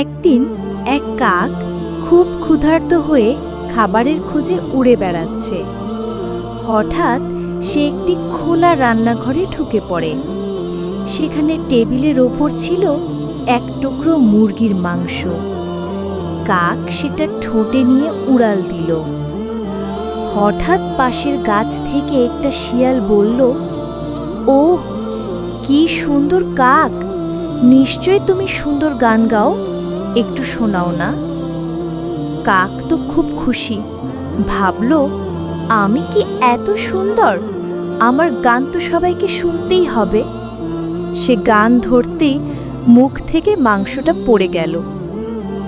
একদিন এক কাক খুব ক্ষুধার্ত হয়ে খাবারের খোঁজে উড়ে বেড়াচ্ছে। হঠাৎ সে একটি খোলা রান্নাঘরে ঢুকে পড়ে। সেখানে টেবিলের ওপর ছিল এক টুকরো মুরগির মাংস। কাক সেটা ঠোঁটে নিয়ে উড়াল দিল। হঠাৎ পাশের গাছ থেকে একটা শিয়াল বলল ও কি সুন্দর কাক! নিশ্চয় তুমি সুন্দর গান গাও। একটু শোনাও না। কাক তো খুব খুশি। ভাবল, আমি কি এত সুন্দর? আমার গান তো সবাইকে শুনতেই হবে। সে গান ধরতেই মুখ থেকে মাংসটা পড়ে গেল।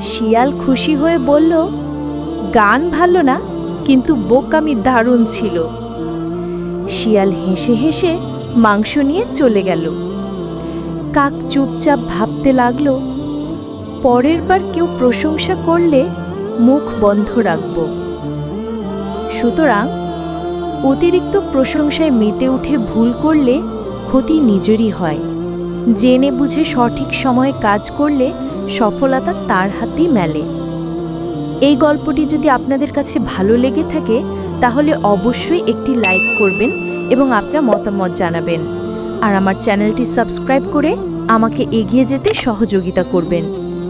শিয়াল খুশি হয়ে বলল, গান ভালো না, কিন্তু বোকামি দারুণ ছিল। শিয়াল হেসে হেসে মাংস নিয়ে চলে গেল। কাক চুপচাপ ভাবতে লাগল পরের বার কেউ প্রশংসা করলে মুখ বন্ধ রাখব। সুতরাং অতিরিক্ত প্রশংসায় মেতে উঠে ভুল করলে ক্ষতি নিজেরই হয়। জেনে বুঝে সঠিক সময়ে কাজ করলে সফলতা তার হাতেই মেলে। এই গল্পটি যদি আপনাদের কাছে ভালো লেগে থাকে, তাহলে অবশ্যই একটি লাইক করবেন এবং আপনার মতামত জানাবেন। আর আমার চ্যানেলটি সাবস্ক্রাইব করে আমাকে এগিয়ে যেতে সহযোগিতা করবেন।